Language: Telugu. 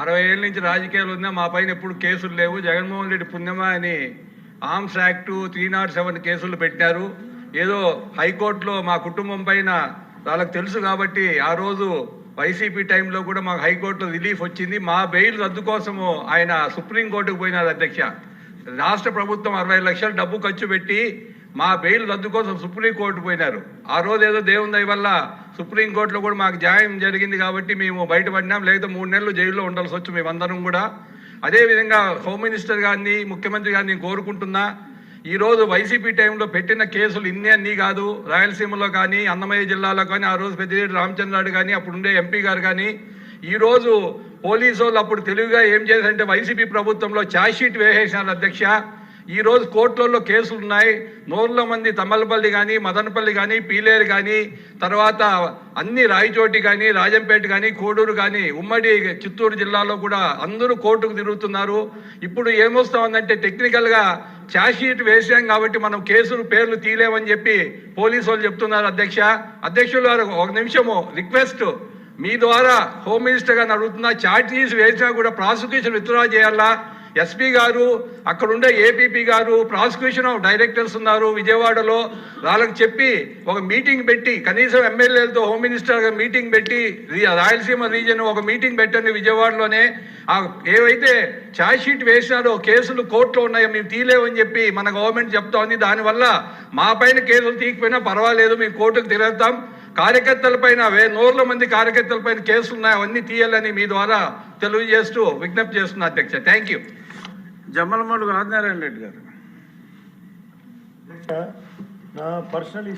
అరవై ఏళ్ళ నుంచి రాజకీయాలు ఉన్నా మా పైన ఎప్పుడు కేసులు లేవు. జగన్మోహన్ రెడ్డి పుణ్యమా అని arms act three nought seven కేసులు పెట్టారు. ఏదో హైకోర్టులో మా కుటుంబం పైన వాళ్ళకి తెలుసు కాబట్టి ఆ రోజు వైసీపీ టైంలో కూడా మాకు హైకోర్టులో రిలీఫ్ వచ్చింది. మా బెయిల్ రద్దు కోసము ఆయన సుప్రీంకోర్టుకు పోయినారు అధ్యక్ష. రాష్ట్ర ప్రభుత్వం అరవై లక్షలు డబ్బు ఖర్చు పెట్టి మా బెయిల్ రద్దు కోసం సుప్రీంకోర్టు పోయినారు. ఆ రోజు ఏదో దేవుని దయ వల్ల సుప్రీంకోర్టులో కూడా మాకు న్యాయం జరిగింది కాబట్టి మేము బయటపడినాం. లేకపోతే మూడు నెలలు జైల్లో ఉండాల్సి వచ్చు మేమందరం కూడా. అదేవిధంగా హోమ్ మినిస్టర్ గారిని ముఖ్యమంత్రి గారిని నేను కోరుకుంటున్నా ఈరోజు వైసీపీ టైంలో పెట్టిన కేసులు ఇన్ని అన్నీ కాదు. రాయలసీమలో కానీ అన్నమయ్య జిల్లాలో కానీ ఆ రోజు పెద్దిరెడ్డి రామచంద్రాడు కానీ అప్పుడుండే ఎంపీ గారు కానీ ఈరోజు పోలీసు వాళ్ళు అప్పుడు తెలివిగా ఏం చేశారంటే వైసీపీ ప్రభుత్వంలో ఛార్జ్షీట్ వేసేసినారు అధ్యక్ష. ఈ రోజు కోర్టులలో కేసులు ఉన్నాయి. నూరుల మంది తమ్మలపల్లి కానీ మదనపల్లి కానీ పీలేరు కానీ తర్వాత అన్ని రాయచోటి కానీ రాజంపేట కానీ కోడూరు కానీ ఉమ్మడి చిత్తూరు జిల్లాలో కూడా అందరూ కోర్టుకు తిరుగుతున్నారు. ఇప్పుడు ఏమొస్తా ఉందంటే టెక్నికల్గా ఛార్జ్షీట్ వేసాం కాబట్టి మనం కేసులు పేర్లు తీలేమని చెప్పి పోలీసు వాళ్ళు చెప్తున్నారు అధ్యక్ష. అధ్యక్షులు గారు ఒక నిమిషము రిక్వెస్ట్. మీ ద్వారా హోమ్ మినిస్టర్ గారిని అడుగుతున్నా ఛార్జీస్ వేసినా కూడా ప్రాసిక్యూషన్ విత్డ్రా చేయాలా? ఎస్పీ గారు అక్కడుండే ఏపీపీ గారు ప్రాసిక్యూషన్ ఆఫ్ డైరెక్టర్స్ ఉన్నారు విజయవాడలో. వాళ్ళకి చెప్పి ఒక మీటింగ్ పెట్టి కనీసం ఎమ్మెల్యేలతో హోమ్ మినిస్టర్ మీటింగ్ పెట్టి రాయలసీమ రీజన్ ఒక మీటింగ్ పెట్టండి విజయవాడలోనే. ఏవైతే ఛార్జ్ షీట్ వేసినారో కేసులు కోర్టులో ఉన్నాయో మేము తీయలేమని చెప్పి మన గవర్నమెంట్ చెప్తా ఉంది దానివల్ల మా పైన కేసులు తీయకపోయినా పర్వాలేదు మేము కోర్టుకు తిరుగుతాం. కార్యకర్తల పైన వే నూరుల మంది కార్యకర్తల పైన కేసులు ఉన్నాయి అవన్నీ తీయాలని మీ ద్వారా తెలియజేస్తూ విజ్ఞప్తి చేస్తున్నా అధ్యక్ష. థ్యాంక్ యూ జమ్మలమడుగు ఆదినారాయణ రెడ్డి గారు. నా పర్సనల్